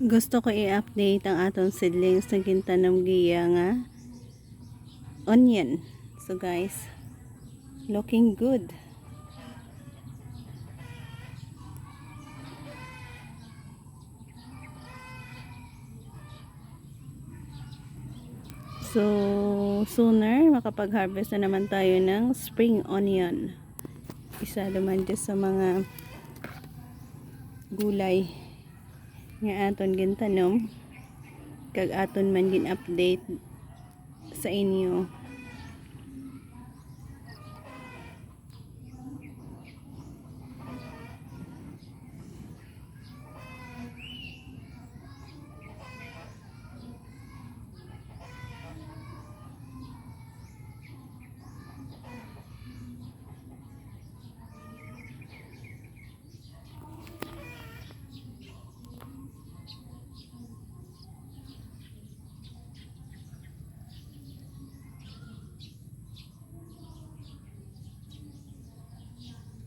gusto ko i-update ang atong seedlings na gintanom giya nga onion. So guys, looking good. So, sooner makapag-harvest na naman tayo ng spring onion. Isa naman sa mga gulay nga aton gintanom. Kag aton man gin update sa inyo